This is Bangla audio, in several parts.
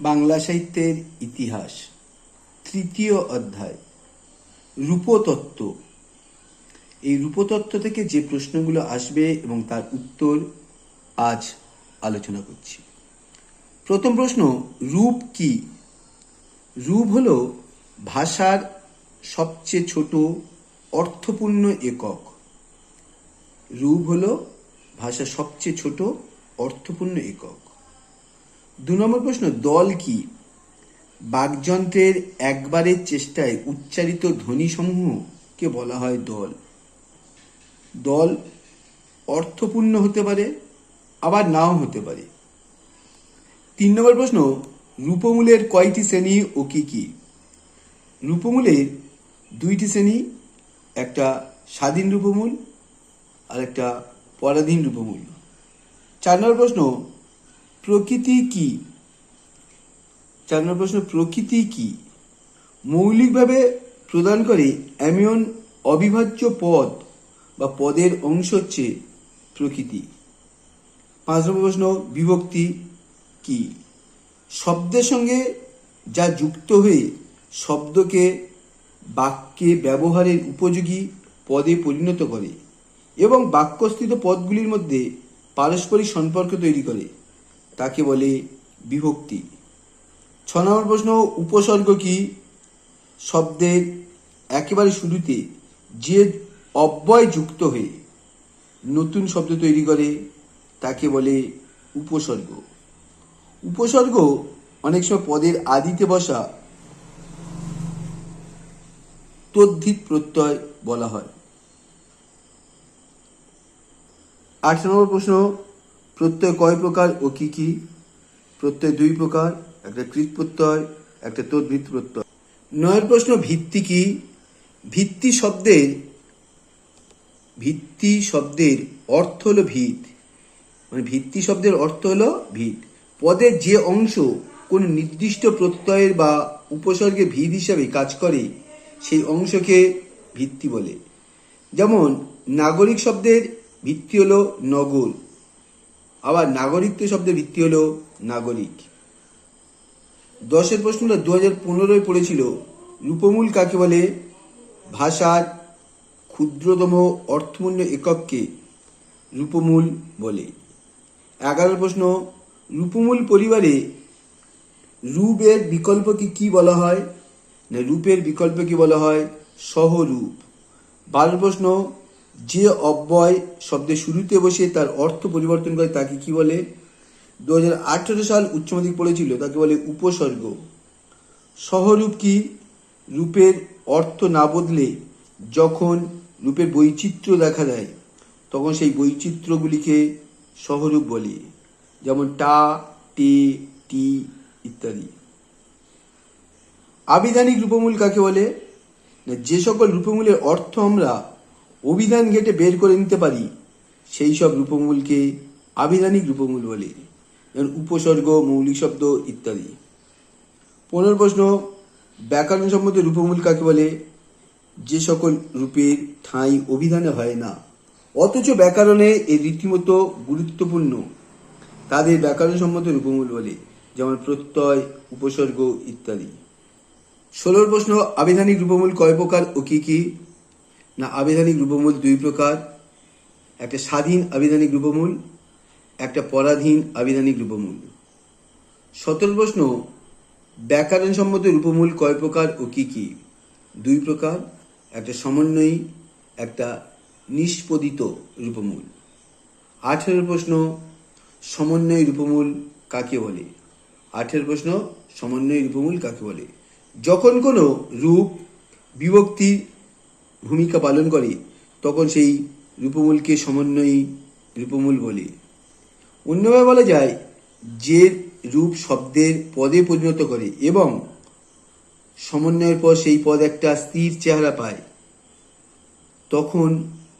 বাংলা সাহিত্যের ইতিহাস, তৃতীয় অধ্যায়, রূপতত্ত্ব। এই রূপতত্ত্ব থেকে যে প্রশ্নগুলো আসবে এবং তার উত্তর আজ আলোচনা করছি। প্রথম প্রশ্ন, রূপ কি? রূপ হল ভাষার সবচেয়ে ছোট অর্থপূর্ণ একক। রূপ হল ভাষার সবচেয়ে ছোট অর্থপূর্ণ একক। দু নম্বর প্রশ্ন, দল কি? বাকযন্ত্রের একবারের চেষ্টায় উচ্চারিত ধ্বনিসমূহকে বলা হয় দল? দল অর্থপূর্ণ হতে পারে, আবার নাও হতে পারে। তিন নম্বর প্রশ্ন, রূপমূলের কয়টি শ্রেণি ও কি কি? রূপমূলের দুইটি শ্রেণি, একটা স্বাধীন রূপমূল আর একটা পরাধীন রূপমূল। চার নম্বর প্রশ্ন প্রকৃতি কি? চার নম্বর প্রশ্ন, প্রকৃতি কি? মৌলিকভাবে প্রদান করে এমন অবিভাজ্য পদ বা পদের অংশ হচ্ছে প্রকৃতি। পাঁচ নম্বর প্রশ্ন, বিভক্তি কি? শব্দের সঙ্গে যা যুক্ত হয়ে শব্দকে বাক্যে ব্যবহারের উপযোগী পদে পরিণত করে এবং বাক্যস্থিত পদগুলির মধ্যে পারস্পরিক সম্পর্ক তৈরি করে। তাকে বলে বিভক্তি। ছ নম্বর প্রশ্ন, উপসর্গ কি? শব্দের একেবারে শুরুতে যে অব্যয় যুক্ত হয়ে নতুন শব্দ তৈরি করে, তাকে বলে উপসর্গ। উপসর্গ অনেক সময় পদের আদিতে বসা তদ্ধিত প্রত্যয় বলা হয়। আট নম্বর প্রশ্ন প্রত্যয় কয় প্রকার ও কি কি? প্রত্যয় দুই প্রকার, একটা কৃত প্রত্যয়, একটা তদ্ভিত প্রত্যয়। নয়ের প্রশ্ন, ভিত্তি কি? ভিত্তি শব্দের ভিত্তি শব্দের অর্থ হলো ভিত। মানে ভিত্তি শব্দের অর্থ হলো ভিত। পদের যে অংশ কোন নির্দিষ্ট প্রত্যয়ের বা উপসর্গের ভিত হিসাবে কাজ করে, সেই অংশকে ভিত্তি বলে। যেমন, নাগরিক শব্দের ভিত্তি হলো নগর। আবার নাগরিকত্ব শব্দের ভিত্তি হলো নাগরিক। দশের প্রশ্নটা দু হাজার পনেরোয় পড়েছিল, রূপমূল কাকে বলে? ভাষার ক্ষুদ্রতম অর্থমূল্য একককে রূপমূল বলে। এগারো প্রশ্ন, রূপমূল পরিবারে রূপের বিকল্পকে কি বলা হয়? না, রূপের বিকল্পকে বলা হয় সহরূপ। বারো প্রশ্ন যে অব্যয় শব্দের শুরুতে বসে তার অর্থ পরিবর্তন করে তাকে কি বলে? দু হাজার আঠেরো সাল উচ্চ মাধ্যমিক পড়েছিল, তাকে বলে উপসর্গ। সহরূপ কি? রূপের অর্থ না বদলে যখন রূপের বৈচিত্র্য দেখা দেয়, তখন সেই বৈচিত্র্যগুলিকে সহরূপ বলে, যেমন টা, টে, টি ইত্যাদি। আবিধানিক রূপমূল কাকে বলে? যে সকল রূপমূলের অর্থ আমরা অভিধান ঘেটে বের করে নিতে পারি, সেই সব রূপমূলকে আবিধানিক রূপমূল বলে, যেমন উপসর্গ, মৌলিক শব্দ ইত্যাদি। পনেরো প্রশ্ন ব্যাকরণ সম্মত রূপমূল কাকে বলে? যে সকল রূপের ঠাঁই অভিধানে হয় না, অথচ ব্যাকরণে এই রীতিমতো গুরুত্বপূর্ণ। তাদের ব্যাকরণ সম্মত রূপমূল বলে, যেমন প্রত্যয়, উপসর্গ ইত্যাদি। ষোলোর প্রশ্ন আবিধানিক রূপমূল কয় প্রকার ও কি কি? না আবিধানিক রূপমূল দুই প্রকার। একটা স্বাধীন আবিধানিক রূপমূল, একটা পরাধীন আবিধানিক রূপমূল। সতেরো প্রশ্ন ব্যাকরণ সম্মত রূপমূল কয় প্রকার ও কি কি? দুই প্রকার, একটা সমন্বয়ী, একটা নিষ্পদিত রূপমূল। আঠেরো প্রশ্ন, সমন্বয় রূপমূল কাকে বলে? আঠেরো প্রশ্ন, সমন্বয় রূপমূল কাকে বলে? যখন কোনো রূপ, বিভক্তির ভূমিকা পালন করে, তখন সেই রূপমূলকে সমন্বয়ী রূপমূল বলে। অন্যভাবে বলা যায়, যে রূপ শব্দের পদে পরিণত করে এবং সমন্বয়ের পর সেই পদ একটা স্থির চেহারা পায়, তখন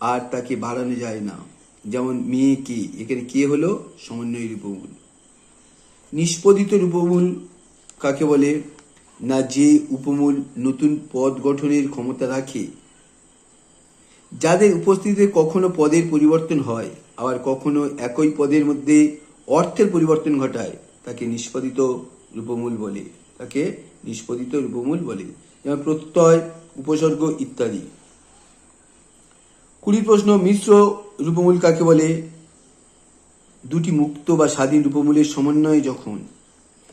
আর তাকে বাড়ানো যায় না। যেমন মেয়ে কে, এখানে কে হলো? সমন্বয় রূপমূল। নিষ্পদিত রূপমূল কাকে বলে? না যে উপমূল নতুন পদ গঠনের ক্ষমতা রাখে যাদের উপস্থিতিতে কখনো পদের পরিবর্তন হয়, আবার কখনো একই পদের মধ্যে অর্থের পরিবর্তন ঘটায়, তাকে নিষ্পাদিত রূপমূল বলে, তাকে নিষ্পাদিত রূপমূল বলে। যেমন প্রত্যয়, উপসর্গ ইত্যাদি। কুড়ি প্রশ্ন, মিশ্র রূপমূল কাকে বলে? দুটি মুক্ত বা স্বাধীন রূপমূলের সমন্বয়ে যখন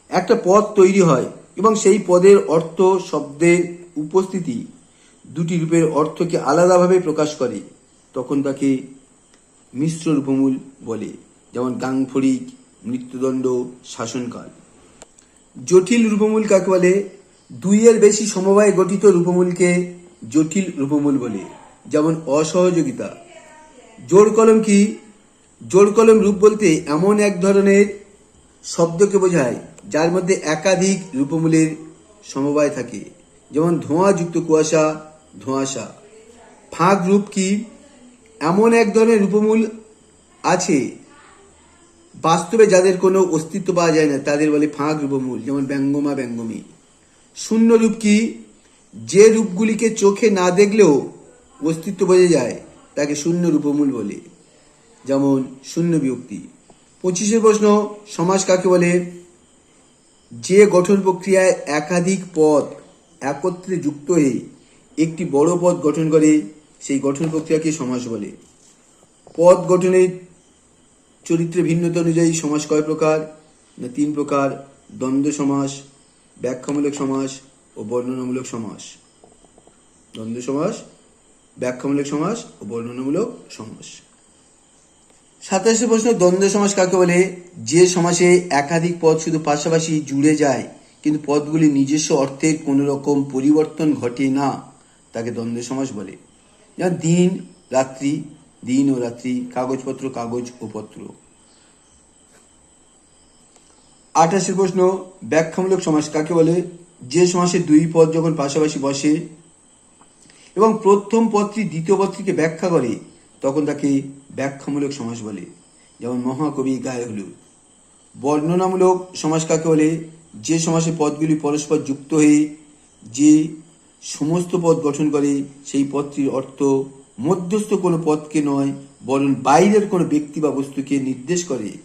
একটা পদ তৈরি হয় এবং সেই পদের অর্থ, শব্দের উপস্থিতি দুটি রূপের অর্থকে আলাদাভাবে প্রকাশ করে, তখন তাকে মিশ্র রূপমূল বলে, যেমন গাংফড়িক, মৃত্যুদণ্ড, শাসনকাল। জটিল রূপমূল কাকে বলে? দুইয়ের বেশি সমবায় গঠিত রূপমূলকে জটিল রূপমূল বলে, যেমন অসহযোগিতা। জোড় কলম কি? জোড় কলম রূপ বলতে এমন এক ধরনের শব্দকে বোঝায়, যার মধ্যে একাধিক রূপমূলের সমবায় থাকে, যেমন ধোঁয়াযুক্ত কুয়াশা ধোঁয়াশা। ফাঁক রূপ কি? এমন এক ধরনের রূপমূল আছে বাস্তবে যাদের কোনো অস্তিত্ব পাওয়া যায় না, তাদের বলে ফাঁক রূপমূল, যেমন ব্যঙ্গমা ব্যঙ্গমী। শূন্য রূপ কি? যে রূপগুলিকে চোখে না দেখলেও অস্তিত্ব বোঝা যায়, তাকে শূন্য রূপমূল বলে। যেমন শূন্য বিভক্তি। পঁচিশের প্রশ্ন, সমাজ কাকে বলে? যে গঠন প্রক্রিয়ায় একাধিক পদ একত্রে যুক্ত হয়ে একটি বড় পদ গঠন করে, সেই গঠন প্রক্রিয়াকে সমাস বলে। পদ গঠনের চরিত্রে ভিন্নতা অনুযায়ী সমাস কয় প্রকার? না, তিন প্রকার, দ্বন্দ্ব সমাস, ব্যাখ্যামূলক সমাস ও বর্ণনামূলক সমাস। দ্বন্দ্ব সমাস, ব্যাখ্যামূলক সমাস ও বর্ণনামূলক সমাস। সাতাশে প্রশ্ন, দ্বন্দ্ব সমাস কাকে বলে? যে সমাসে একাধিক পদ শুধু পাশাপাশি জুড়ে যায়, কিন্তু পদগুলি নিজস্ব অর্থের কোনো রকম পরিবর্তন ঘটে না। তাকে দ্বন্দ্ব সমাস বলে। যেমন দিন, রাত্রি, দিন ও রাত্রি, কাগজপত্র, কাগজ ও পত্র। আঠাশের প্রশ্ন, ব্যাখ্যামূলক সমাস কাকে বলে? যে সমাসে দুই পদ যখন পাশাপাশি বসে এবং প্রথম পদটি দ্বিতীয় পদটিকে ব্যাখ্যা করে, তখন তাকে ব্যাখ্যামূলক সমাস বলে। যেমন মহাকবি গায়ে হলুদ। বর্ণনামূলক সমাস কাকে বলে? যে সমাসে পদগুলি পরস্পর যুক্ত হয়ে যে সমস্ত পদ গঠন করে, সেই পদটির অর্থ মধ্যস্থ কোনো পদকে নয়, বরং বাইরের কোনো ব্যক্তি বা বস্তুকে নির্দেশ করে।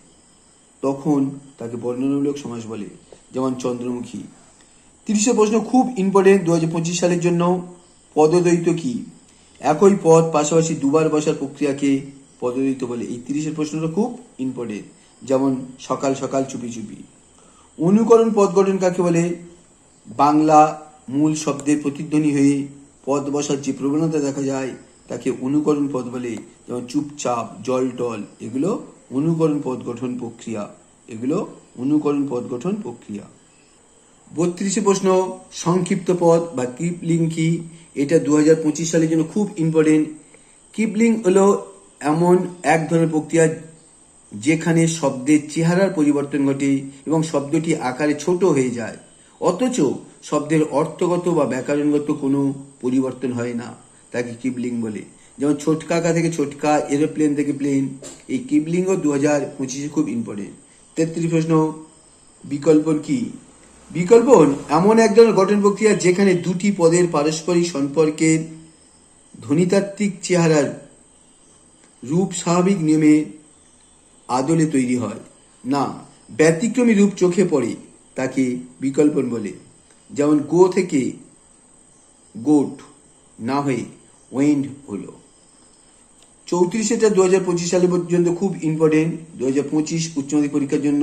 তখন তাকে বর্ণনামূলক সমাস বলে, যেমন চন্দ্রমুখী। তিরিশের প্রশ্ন খুব ইম্পর্টেন্ট দু হাজার পঁচিশ সালের জন্য। পদদ্বৈত কি? একই পদ পাশাপাশি দুবার বসার প্রক্রিয়াকে পদদ্বৈত বলে। এই তিরিশের প্রশ্নটা খুব ইম্পর্টেন্ট যেমন সকাল সকাল চুপি চুপি। অনুকরণ পদ গঠন কাকে বলে? বাংলা মূল শব্দের প্রতিধ্বনি হয়ে পদ বসার যে প্রবণতা দেখা যায়, তাকে অনুকরণ পদ বলে। যেমন চুপচাপ জল টল এগুলো অনুকরণ পদ গঠন প্রক্রিয়া। এগুলো অনুকরণ পদ গঠন প্রক্রিয়া। বত্রিশে প্রশ্ন, সংক্ষিপ্ত পদ বা কিপলিং কি? এটা দু হাজার পঁচিশ সালের জন্য খুব ইম্পর্টেন্ট কিপলিং হলো এমন এক ধরনের প্রক্রিয়া যেখানে শব্দের চেহারার পরিবর্তন ঘটে এবং শব্দটি আকারে ছোট হয়ে যায়। অথচ শব্দের অর্থগত বা ব্যাকরণগত কোনো পরিবর্তন হয় না। তাকে কিবলিং বলে। যেমন ছোটকাকা থেকে ছোটকা, এরোপ্লেন থেকে প্লেন, এই কিবলিংও দু হাজার পঁচিশে খুব ইম্পর্টেন্ট তেত্রিশ প্রশ্ন বিকল্পন কি? বিকল্পন এমন এক ধরনের গঠন প্রক্রিয়া যেখানে দুটি পদের পারস্পরিক সম্পর্কের ধ্বনিতাত্ত্বিক চেহারার রূপ স্বাভাবিক নিয়মে আদলে তৈরি হয়। না, ব্যতিক্রমী রূপ চোখে পড়ে। তাকে বিকল্পন বলে। যেমন গো থেকে গোট না হয়ে ওয়েন্ড হলো। চৌত্রিশেটা দু হাজার পঁচিশ সালে পর্যন্ত খুব ইম্পর্টেন্ট দু হাজার পঁচিশ উচ্চ মাধ্যমিক পরীক্ষার জন্য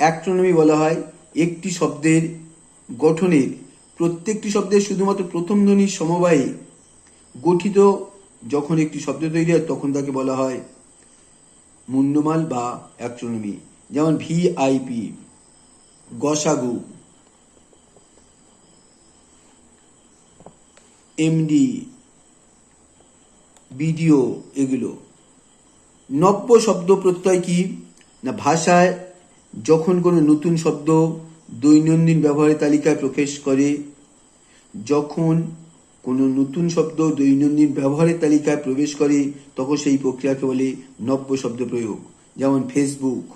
অ্যাক্ট্রোনমি বলা হয়। একটি শব্দের গঠনের প্রত্যেকটি শব্দের শুধুমাত্র প্রথম ধ্বনির সমবায়ে গঠিত যখন একটি শব্দ তৈরি হয়, তখন তাকে বলা হয় মুন্ডমাল বা অ্যাক্ট্রোনমি যেমন ভিআইপি। গসাগু, এমডি, বিডিও, এগুলো। নব্য শব্দ প্রত্যয় কি? না ভাষায় যখন কোনো নতুন শব্দ দৈনন্দিন ব্যবহারের তালিকায় প্রবেশ করে, যখন কোনো নতুন শব্দ দৈনন্দিন ব্যবহারের তালিকায় প্রবেশ করে, তখন সেই প্রক্রিয়াকে বলে নব্য শব্দ প্রয়োগ। যেমন ফেসবুক,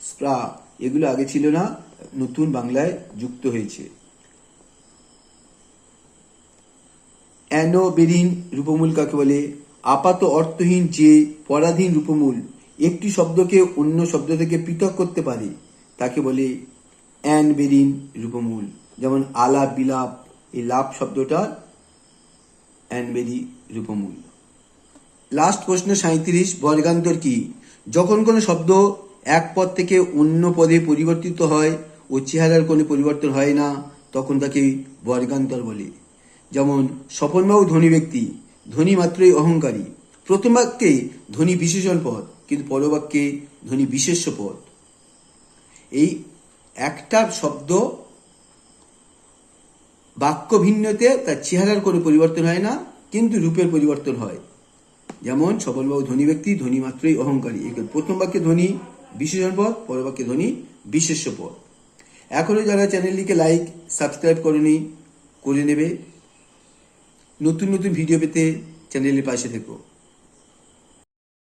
স্প্রা এগুলো আগে ছিল না, নতুন বাংলায় যুক্ত হয়েছে। অ্যানোবেরিন রূপমূল কাকে বলে? আপাত অর্থহীন যে পরাধীন রূপমূল, একটি শব্দকে অন্য শব্দ থেকে পৃথক করতে পারে, তাকে বলে অ্যানবেরিন রূপমূল। যেমন আলাপ বিলাপ, এই লাভ শব্দটা অ্যানবেরি রূপমূল। লাস্ট প্রশ্ন সাঁত্রিশ বর্গান্তর কি? যখন কোনো শব্দ এক পদ থেকে অন্য পদে পরিবর্তিত হয় ও চেহারার কোনো পরিবর্তন হয় না, তখন তাকে বর্গান্তর বলে। যেমন স্বপনবাবু ধনী ব্যক্তি, ধনী মাত্রই অহংকারী। প্রথম বাক্যে ধনী বিশেষণ পদ, কিন্তু পরবাক্যে ধনী বিশেষ্য পদ। এই একটা শব্দ বাক্য ভিন্নতে তার চেহারার কোনো পরিবর্তন হয় না, কিন্তু রূপের পরিবর্তন হয়। যেমন সফলবাবু ধনী ব্যক্তি, ধনী মাত্রই অহংকারী। প্রথম বাক্যে ধনী বিশেষণ পদ পর বাক্যে ধ্বনি বিশেষ্য পদ এখনও যারা চ্যানেলটিকে লাইক সাবস্ক্রাইব করেনি, করে নেবে। নতুন নতুন ভিডিও পেতে চ্যানেলের পাশে থেকো।